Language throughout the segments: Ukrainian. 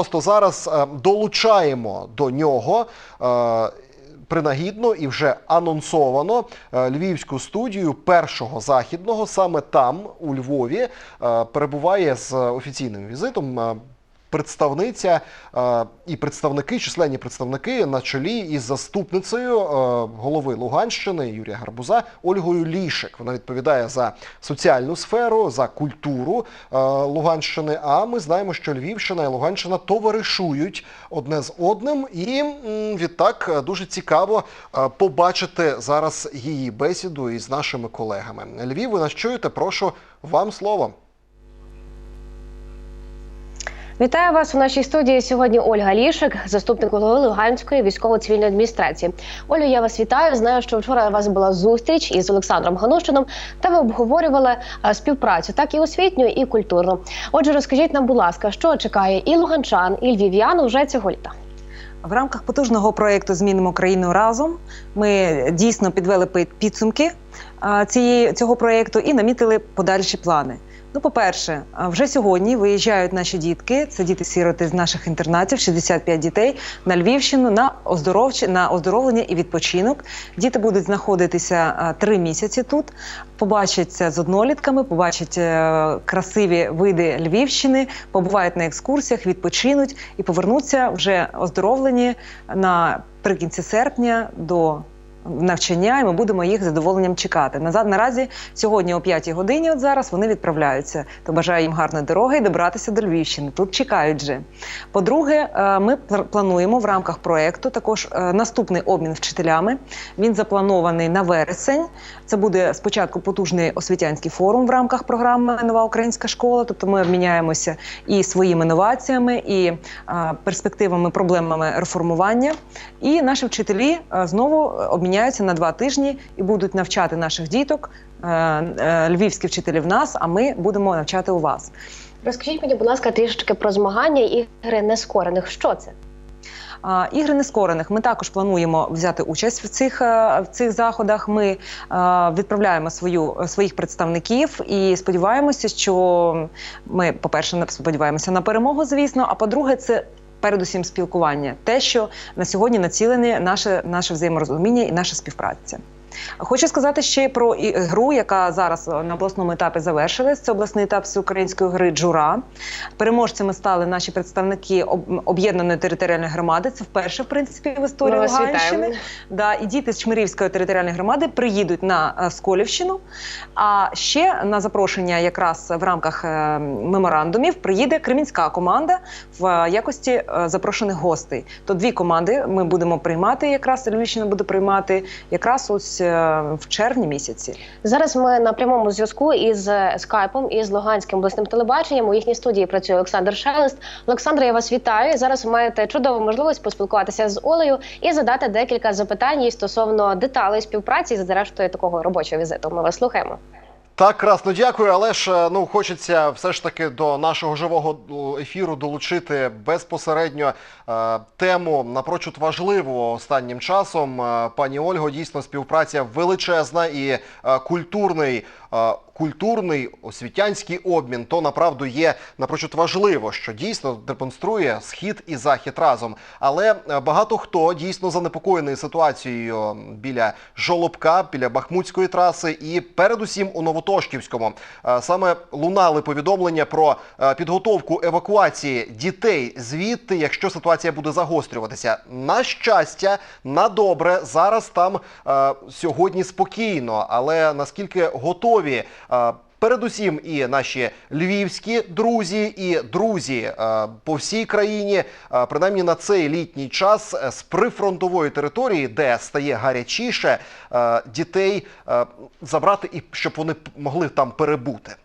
просто зараз е, долучаємо до нього. е, Принагідно і вже анонсовано е, львівську студію першого західного. Саме там, у Львові, перебуває з офіційним візитом представниця е, і представники, численні представники на чолі із заступницею е, голови Луганщини Юрія Гарбуза Ольгою Лішик. Вона відповідає за соціальну сферу, за культуру е, Луганщини. А ми знаємо, що Львівщина і Луганщина товаришують одне з одним, і відтак е, дуже цікаво е, побачити зараз її бесіду із нашими колегами. Львів, ви нас чуєте? Прошу вам слово. Вітаю вас у нашій студії. Сьогодні Ольга Лішик, заступник голови Луганської військово-цивільної адміністрації. Олю, я вас вітаю. Знаю, що вчора у вас була зустріч із Олександром Ганущином, та ви обговорювали е, співпрацю, так і освітню, і культурну. Отже, розкажіть нам, будь ласка, що чекає і луганчан, і львів'ян уже цього літа. В рамках потужного проєкту Змінимо країну разом ми дійсно підвели підсумки цієї цього проєкту і намітили подальші плани. Ну, по-перше, вже сьогодні виїжджають наші дітки, це діти-сіроти з наших інтернатів, 65 дітей на Львівщину на оздоровчі на оздоровлення і відпочинок. Діти будуть знаходитися три місяці тут, побачаться з однолітками, побачать е, красиві види Львівщини, побувають на екскурсіях, відпочинуть і повернуться вже оздоровлені наприкінці серпня до навчання, і ми будемо їх задоволенням чекати. Назад наразі сьогодні о 5 годині. От зараз вони відправляються. То бажаю їм гарної дороги і добратися до Львівщини. Тут чекають же. По-друге, е, ми плануємо в рамках проекту також е, наступний обмін вчителями. Він запланований на вересень. Це буде спочатку потужний освітянський форум в рамках програми Нова українська школа. Тобто ми обміняємося і своїми інноваціями, і перспективами, проблемами реформування. І наші вчителі знову обміняються на два тижні і будуть навчати наших діток. Е, е, Львівські вчителі в нас, а ми будемо навчати у вас. Розкажіть мені, будь ласка, трішки про змагання ігри нескорених. Що це? Ігри нескорених ми також плануємо взяти участь в цих, е, в цих заходах. Ми е, відправляємо свою, своїх представників і сподіваємося, що ми, по-перше, на- сподіваємося на перемогу, звісно. А по-друге, це передусім спілкування, те, що на сьогодні націлене наше, наше взаєморозуміння і наша співпраця. Хочу сказати ще про і- гру, яка зараз е, на обласному етапі завершилась. Це обласний етап всеукраїнської гри Джура. Переможцями стали наші представники об- об'єднаної територіальної громади. Це вперше, в принципі, в історії Ми Луганщини. Да, і діти з Чмирівської територіальної громади приїдуть на е, Сколівщину. А ще на запрошення, якраз в рамках е, меморандумів, приїде кремінська команда в якості запрошених гостей. То дві команди ми будемо приймати. Якраз Львівщина буде приймати якраз ось е, в червні місяці. Зараз ми на прямому зв'язку із е, скайпом із Луганським обласним телебаченням. У їхній студії працює Олександр Шелест. Олександр, я вас вітаю. Зараз ви маєте чудову можливість поспілкуватися з Олею і задати декілька запитань стосовно деталей співпраці зрештою такого робочого візиту. Ми вас слухаємо. Так, красно дякую, але ж е, ну хочеться все ж таки до нашого живого ефіру долучити безпосередньо е, тему напрочуд важливу останнім часом. Е, пані Ольго, дійсно співпраця величезна і е, культурний. Культурний освітянський обмін то направду є напрочуд важливо, що дійсно демонструє схід і захід разом. Але е, багато хто дійсно занепокоєний ситуацією біля жолобка, біля Бахмутської траси і передусім у Новотошківському. Е, Саме лунали повідомлення про е, підготовку евакуації дітей звідти, якщо ситуація буде загострюватися. На щастя, на добре, зараз там сьогодні спокійно, але наскільки готові. Е, Передусім, і наші львівські друзі, і друзі е, по всій країні, е, принаймні на цей літній час з прифронтової території, де стає гарячіше, дітей забрати і щоб вони могли там перебути.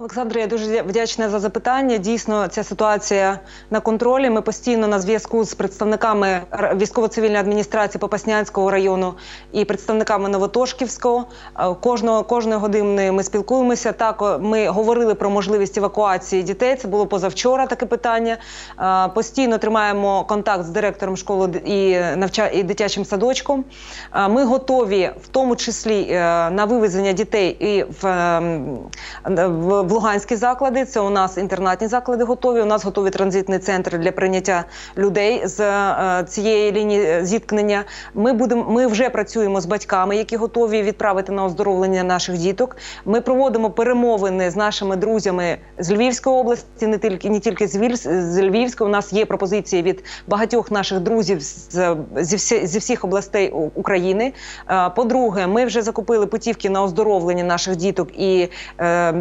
Олександре, я дуже вдячна за запитання. Дійсно, ця ситуація на контролі. Ми постійно на зв'язку з представниками військово-цивільної адміністрації Попаснянського району і представниками Новотошківського. Е, Кожного кожної години ми спілкуємося. Так ми говорили про можливість евакуації дітей. Це було позавчора таке питання. Е, Постійно тримаємо контакт з директором школи і навча і дитячим садочком. Е, Ми готові, в тому числі на вивезення дітей і в, ем, в в Луганські заклади. Це у нас інтернатні заклади готові. У нас готові транзитний центр для прийняття людей з е, цієї лінії зіткнення. Ми будемо. Ми вже працюємо з батьками, які готові відправити на оздоровлення наших діток. Ми проводимо перемовини з нашими друзями з Львівської області, не тільки не тільки з Львівської. У нас є пропозиції від багатьох наших друзів з, зі, всі, зі всіх областей України. Е, По-друге, ми вже закупили путівки на оздоровлення наших діток, і е,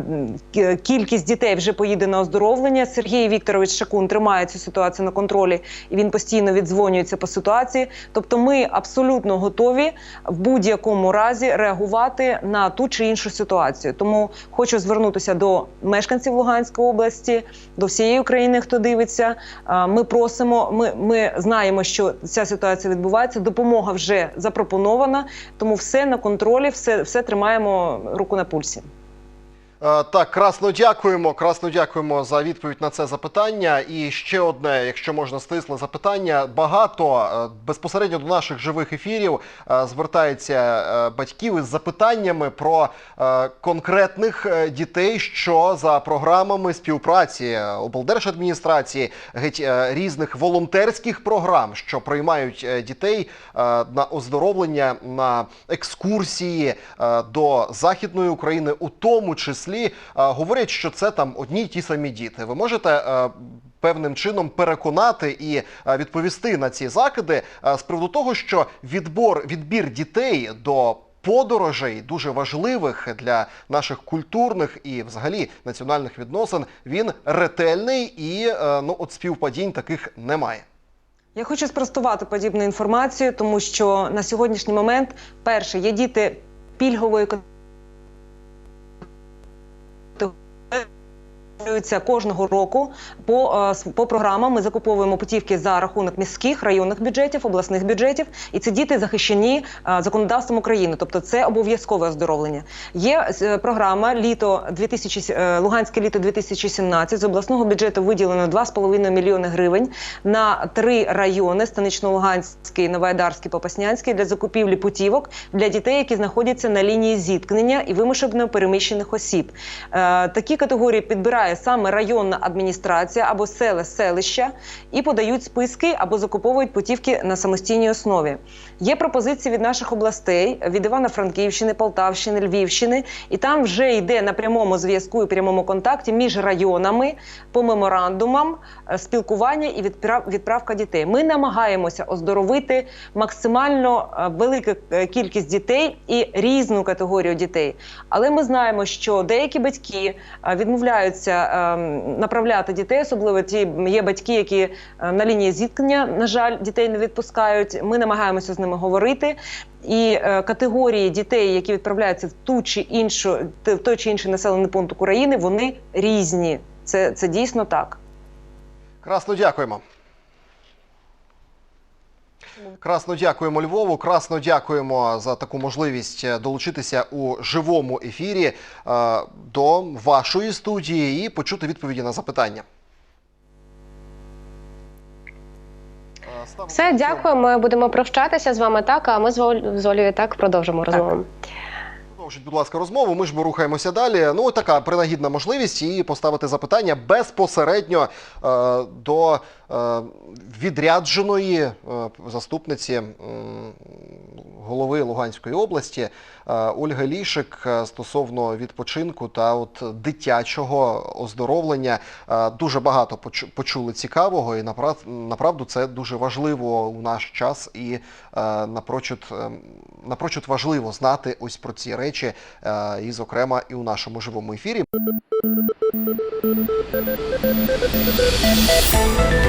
кількість дітей вже поїде на оздоровлення. Сергій Вікторович Шакун тримає цю ситуацію на контролі, і він постійно віддзвонюється по ситуації. Тобто, ми абсолютно готові в будь-якому разі реагувати на ту чи іншу ситуацію. Тому хочу звернутися до мешканців Луганської області, до всієї України, хто дивиться. Е, Ми просимо, ми, ми знаємо, що ця ситуація відбувається. Допомога вже запропонована, тому все на контролі, все, все тримаємо руку на пульсі. Е, Так, красно дякуємо. Красно дякуємо за відповідь на це запитання. І ще одне, якщо можна стисле запитання. Багато е, безпосередньо до наших живих ефірів е, звертається батьків із запитаннями про конкретних дітей, що за програмами співпраці облдержадміністрації, геть різних волонтерських програм, що приймають дітей на оздоровлення, на екскурсії до Західної України, у тому числі е, говорять, що це там одні й ті самі діти. Ви можете е, певним чином переконати і е, відповісти на ці закиди з приводу того, що відбор відбір дітей до подорожей дуже важливих для наших культурних і взагалі національних відносин. Він ретельний і ну от співпадінь таких немає. Я хочу спростувати подібну інформацію, тому що на сьогоднішній момент, перше, є діти пільгової категорії, Оновлюються кожного року по, е, по програмам. Ми закуповуємо путівки за рахунок міських районних бюджетів, обласних бюджетів, і ці діти захищені е, законодавством України, тобто це обов'язкове оздоровлення. Є е, програма літо 2000, е, Луганське літо 2017. З обласного бюджету виділено 2,5 мільйони гривень на три райони: Станично-Луганський, Новоайдарський, Попаснянський для закупівлі путівок для дітей, які знаходяться на лінії зіткнення і вимушено переміщених осіб. Такі категорії підбирає саме районна адміністрація або села селища і подають списки або закуповують путівки на самостійній основі. Є пропозиції від наших областей від Івано-Франківщини, Полтавщини, Львівщини, і там вже йде на прямому зв'язку і прямому контакті між районами по меморандумам е, спілкування і відправ- відправка дітей. Ми намагаємося оздоровити максимально е, велику е, кількість дітей і різну категорію дітей. Але ми знаємо, що деякі батьки відмовляються направляти дітей, особливо ті є батьки, які е, на лінії зіткнення, на жаль, дітей не відпускають. Ми намагаємося з ними говорити. І е, категорії дітей, які відправляються в ту чи іншу, в той чи інший населений пункт України, вони різні. Це, це дійсно так. Красно дякуємо. Красно дякуємо Львову. Красно дякуємо за таку можливість е, долучитися у живому ефірі е, до вашої студії і почути відповіді на запитання. Е, Все, дякую. Ми будемо прощатися з вами так. А ми з Олею так продовжимо розмову. Продовжіть, будь ласка, розмову. Ми ж бо рухаємося далі. Ну, така принагідна можливість і поставити запитання безпосередньо е, до відрядженої е, заступниці голови Луганської області е, Ольги Лішик е, стосовно відпочинку та от дитячого оздоровлення. Е, дуже багато поч- почули цікавого, і направ, направду це дуже важливо у наш час і е, напрочуд, е, напрочуд важливо знати ось про ці речі, е, і, зокрема, і у нашому живому ефірі.